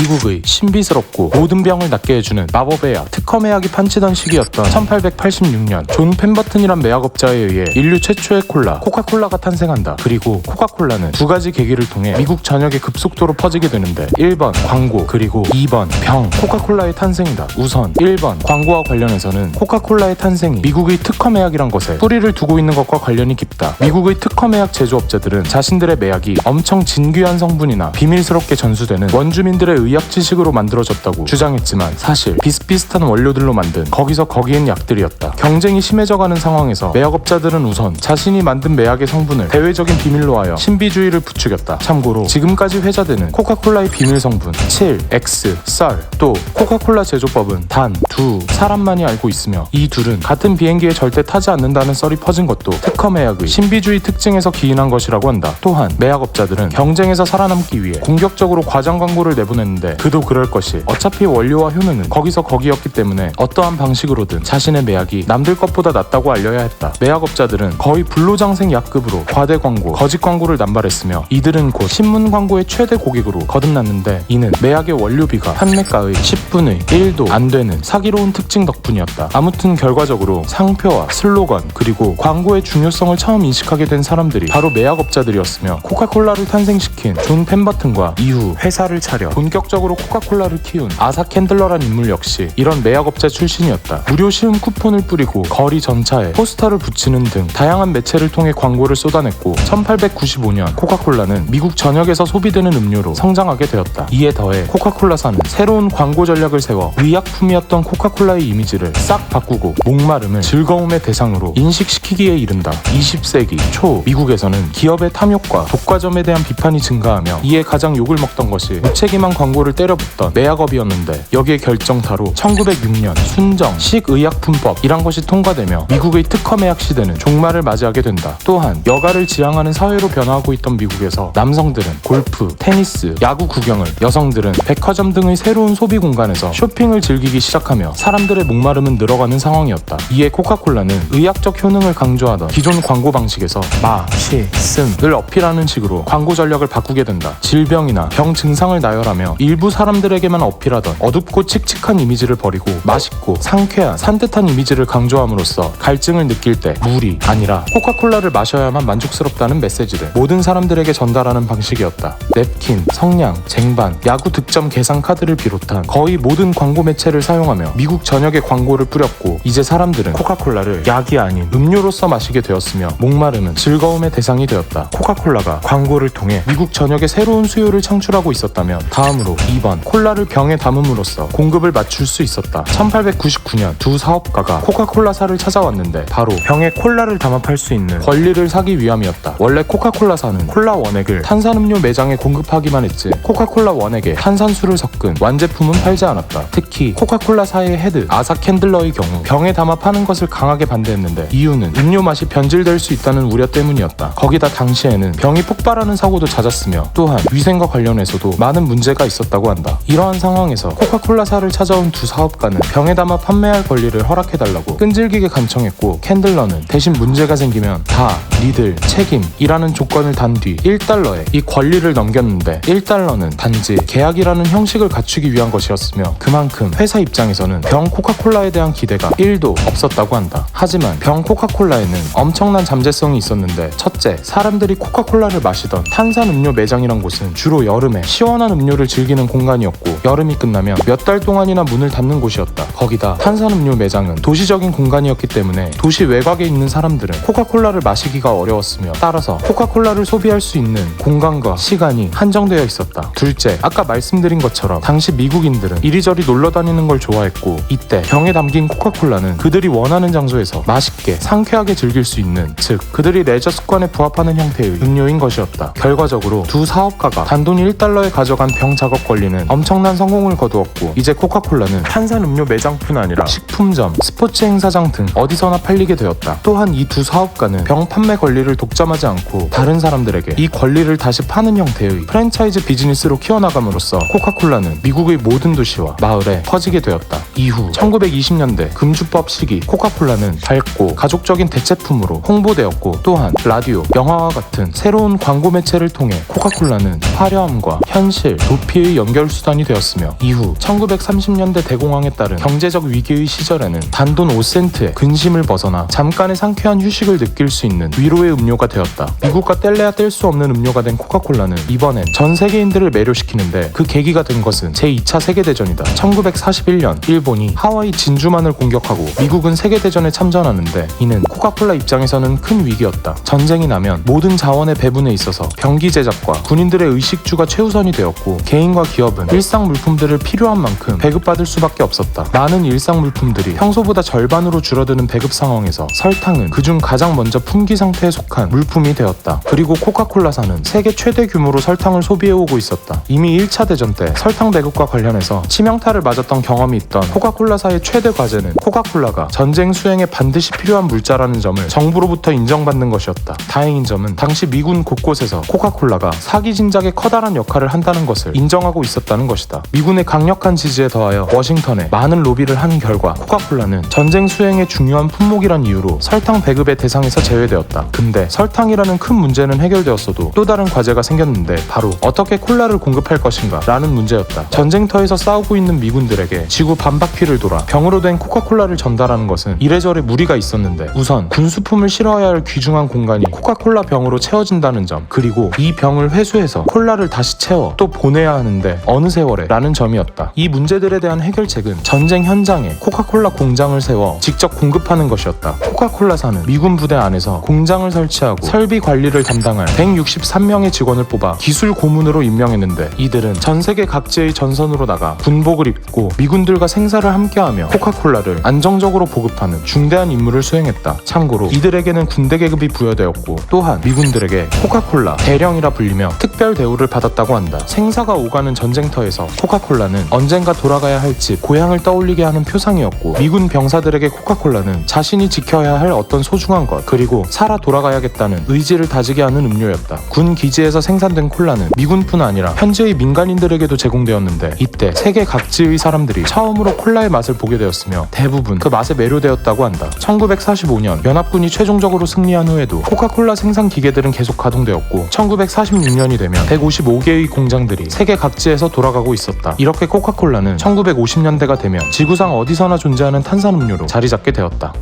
미국의 신비스럽고 모든 병을 낫게 해주는 마법의 약 특허 매약이 판치던 시기였던 1886년 존 펜버튼이란 매약업자에 의해 인류 최초의 콜라 코카콜라가 탄생한다. 그리고 코카콜라는 두 가지 계기를 통해 미국 전역에 급속도로 퍼지게 되는데 1번 광고 그리고 2번 병 코카콜라의 탄생이다. 우선 1번 광고와 관련해서는 코카콜라의 탄생이 미국의 특허 매약이란 것에 뿌리를 두고 있는 것과 관련이 깊다. 미국의 특허 매약 제조업자들은 자신들의 매약이 엄청 진귀한 성분이나 비밀스럽게 전수되는 원주민들의 의학 지식으로 만들어졌다고 주장했지만 사실 비슷비슷한 원료들로 만든 거기서 거기엔 약들이었다. 경쟁이 심해져가는 상황에서 매약업자들은 우선 자신이 만든 매약의 성분을 대외적인 비밀로 하여 신비주의를 부추겼다. 참고로 지금까지 회자되는 코카콜라의 비밀 성분 7, X, 썰, 또 코카콜라 제조법은 단 두 사람만이 알고 있으며 이 둘은 같은 비행기에 절대 타지 않는다는 썰이 퍼진 것도 특허 매약의 신비주의 특징에서 기인한 것이라고 한다. 또한 매약업자들은 경쟁에서 살아남기 위해 공격적으로 과장 광고를 내보냈는데 그도 그럴 것이 어차피 원료와 효능은 거기서 거기였기 때문에 어떠한 방식으로든 자신의 매약이 남들 것보다 낫다고 알려야 했다. 매약업자들은 거의 불로장생 약급으로 과대 광고, 거짓 광고를 남발했으며 이들은 곧 신문 광고의 최대 고객으로 거듭났는데 이는 매약의 원료비가 판매가의 10분의 1도 안 되는 사기로운 특징 덕분이었다. 아무튼 결과적으로 상표와 슬로건 그리고 광고의 중요성을 처음 인식하게 된 사람들이 바로 매약업자들이었으며 코카콜라를 탄생시킨 존 펜버튼과 이후 회사를 차려 본격 적으로 코카콜라를 키운 아사 캔들러란 인물 역시 이런 매약업자 출신이었다. 무료 시음 쿠폰을 뿌리고 거리 전차에 포스터를 붙이는 등 다양한 매체를 통해 광고를 쏟아냈고 1895년 코카콜라는 미국 전역에서 소비되는 음료로 성장하게 되었다. 이에 더해 코카콜라사는 새로운 광고 전략을 세워 의약품이었던 코카콜라의 이미지를 싹 바꾸고 목마름을 즐거움의 대상으로 인식시키기에 이른다. 20세기 초 미국에서는 기업의 탐욕과 독과점에 대한 비판이 증가하며 이에 가장 욕을 먹던 것이 무책임한 광고 를 때려붓던 매약업이었는데 여기에 결정타로 1906년 순정 식의약품법 이란 것이 통과되며 미국의 특허 매약 시대는 종말을 맞이하게 된다. 또한 여가를 지향하는 사회로 변화하고 있던 미국에서 남성들은 골프, 테니스, 야구 구경을 여성들은 백화점 등의 새로운 소비 공간에서 쇼핑을 즐기기 시작하며 사람들의 목마름은 늘어가는 상황이었다. 이에 코카콜라는 의학적 효능을 강조하던 기존 광고 방식에서 마, 시, 씀을 어필하는 식으로 광고 전략을 바꾸게 된다. 질병이나 병 증상을 나열하며 일부 사람들에게만 어필하던 어둡고 칙칙한 이미지를 버리고 맛있고 상쾌한 산뜻한 이미지를 강조함으로써 갈증을 느낄 때 물이 아니라 코카콜라를 마셔야만 만족스럽다는 메시지를 모든 사람들에게 전달하는 방식이었다. 냅킨, 성냥, 쟁반, 야구 득점 계산 카드를 비롯한 거의 모든 광고 매체를 사용하며 미국 전역에 광고를 뿌렸고 이제 사람들은 코카콜라를 약이 아닌 음료로서 마시게 되었으며 목마름은 즐거움의 대상이 되었다. 코카콜라가 광고를 통해 미국 전역에 새로운 수요를 창출하고 있었다면 다음으로 2번 콜라를 병에 담음으로써 공급을 맞출 수 있었다. 1899년 두 사업가가 코카콜라사를 찾아왔는데 바로 병에 콜라를 담합할 수 있는 권리를 사기 위함이었다. 원래 코카콜라사는 콜라 원액을 탄산음료 매장에 공급하기만 했지 코카콜라 원액에 탄산수를 섞은 완제품은 팔지 않았다. 특히 코카콜라사의 헤드 아사 캔들러의 경우 병에 담아 파는 것을 강하게 반대했는데 이유는 음료 맛이 변질될 수 있다는 우려 때문이었다. 거기다 당시에는 병이 폭발하는 사고도 잦았으며 또한 위생과 관련해서도 많은 문제가 있었다 고 한다. 이러한 상황에서 코카콜라사를 찾아온 두 사업가는 병에 담아 판매할 권리를 허락해달라고 끈질기게 간청했고 캔들러는 대신 문제가 생기면 다 니들 책임이라는 조건을 단 뒤 1달러에 이 권리를 넘겼는데 1달러는 단지 계약이라는 형식을 갖추기 위한 것이었으며 그만큼 회사 입장에서는 병 코카콜라에 대한 기대가 1도 없었다고 한다. 하지만 병 코카콜라에는 엄청난 잠재성이 있었는데 첫째, 사람들이 코카콜라를 마시던 탄산음료 매장이란 곳은 주로 여름에 시원한 음료를 즐기는 공간이었고 여름이 끝나면 몇 달 동안이나 문을 닫는 곳이었다. 거기다 탄산음료 매장은 도시적인 공간이었기 때문에 도시 외곽에 있는 사람들은 코카콜라를 마시기가 어려웠으며 따라서 코카콜라를 소비할 수 있는 공간과 시간이 한정되어 있었다. 둘째, 아까 말씀드린 것처럼 당시 미국인들은 이리저리 놀러 다니는 걸 좋아했고 이때 병에 담긴 코카콜라는 그들이 원하는 장소에서 맛있게 상쾌하게 즐길 수 있는 즉 그들이 레저 습관에 부합하는 형태의 음료인 것이었다. 결과적으로 두 사업가가 단돈 1달러에 가져간 병 작업 권리는 엄청난 성공을 거두었고 이제 코카콜라는 탄산음료 매장뿐 아니라 식품점, 스포츠 행사장 등 어디서나 팔리게 되었다. 또한 이 두 사업가는 병 판매 권리를 독점하지 않고 다른 사람들에게 이 권리를 다시 파는 형태의 프랜차이즈 비즈니스로 키워나감으로써 코카콜라는 미국의 모든 도시와 마을에 퍼지게 되었다. 이후 1920년대 금주법 시기 코카콜라는 밝고 가족적인 대체품으로 홍보되었고 또한 라디오, 영화와 같은 새로운 광고 매체를 통해 코카콜라는 화려함과 현실, 도피의 세계의 연결 수단이 되었으며 이후 1930년대 대공황에 따른 경제적 위기의 시절에는 단돈 5센트에 근심을 벗어나 잠깐의 상쾌한 휴식을 느낄 수 있는 위로의 음료가 되었다. 미국과 뗄래야 뗄 수 없는 음료가 된 코카콜라는 이번엔 전 세계인들을 매료시키는데 그 계기가 된 것은 제2차 세계대전이다. 1941년 일본이 하와이 진주만을 공격하고 미국은 세계대전에 참전하는데 이는 코카콜라 입장에서는 큰 위기였다. 전쟁이 나면 모든 자원의 배분에 있어서 병기 제작과 군인들의 의식주가 최우선이 되었고 개인과 기업은 일상 물품들을 필요한 만큼 배급받을 수밖에 없었다. 많은 일상 물품들이 평소보다 절반으로 줄어드는 배급 상황에서 설탕은 그중 가장 먼저 품귀 상태에 속한 물품이 되었다. 그리고 코카콜라사는 세계 최대 규모로 설탕을 소비해오고 있었다. 이미 1차 대전 때 설탕 배급과 관련해서 치명타를 맞았던 경험이 있던 코카콜라사의 최대 과제는 코카콜라가 전쟁 수행에 반드시 필요한 물자라는 점을 정부로부터 인정받는 것이었다. 다행인 점은 당시 미군 곳곳에서 코카콜라가 사기 진작에 커다란 역할을 한다는 것을 인정하고 있었다는 것이다. 미군의 강력한 지지에 더하여 워싱턴에 많은 로비를 한 결과 코카콜라는 전쟁 수행에 중요한 품목이란 이유로 설탕 배급의 대상에서 제외되었다. 근데 설탕이라는 큰 문제는 해결되었어도 또 다른 과제가 생겼는데 바로 어떻게 콜라를 공급할 것인가 라는 문제였다. 전쟁터에서 싸우고 있는 미군들에게 지구 반바퀴를 돌아 병으로 된 코카콜라를 전달하는 것은 이래저래 무리가 있었는데 우선 군수품을 실어야 할 귀중한 공간이 코카콜라 병으로 채워진다는 점 그리고 이 병을 회수해서 콜라를 다시 채워 또 보내야 하는 데 어느 세월에 라는 점이었다. 이 문제들에 대한 해결책은 전쟁 현장에 코카콜라 공장을 세워 직접 공급하는 것이었다. 코카콜라사는 미군 부대 안에서 공장을 설치하고 설비 관리를 담당할 163명의 직원을 뽑아 기술 고문으로 임명했는데 이들은 전 세계 각지의 전선으로 나가 군복을 입고 미군들과 생사를 함께하며 코카콜라를 안정적으로 보급하는 중대한 임무를 수행했다. 참고로 이들에게는 군대 계급이 부여되었고 또한 미군들에게 코카콜라 대령이라 불리며 특별 대우를 받았다고 한다. 생사가 오 가는 전쟁터에서 코카콜라는 언젠가 돌아가야 할 집 고향을 떠올리게 하는 표상이었고 미군 병사들에게 코카콜라는 자신이 지켜야 할 어떤 소중한 것 그리고 살아 돌아가야겠다는 의지를 다지게 하는 음료였다. 군 기지에서 생산된 콜라는 미군뿐 아니라 현지의 민간인들에게도 제공되었는데 이때 세계 각지의 사람들이 처음으로 콜라의 맛을 보게 되었으며 대부분 그 맛에 매료되었다고 한다. 1945년 연합군이 최종적으로 승리한 후에도 코카콜라 생산 기계들은 계속 가동되었고 1946년이 되면 155개의 공장들이 세계 각지에서 돌아가고 있었다. 이렇게 코카콜라는 1950년대가 되면 지구상 어디서나 존재하는 탄산음료로 자리 잡게 되었다.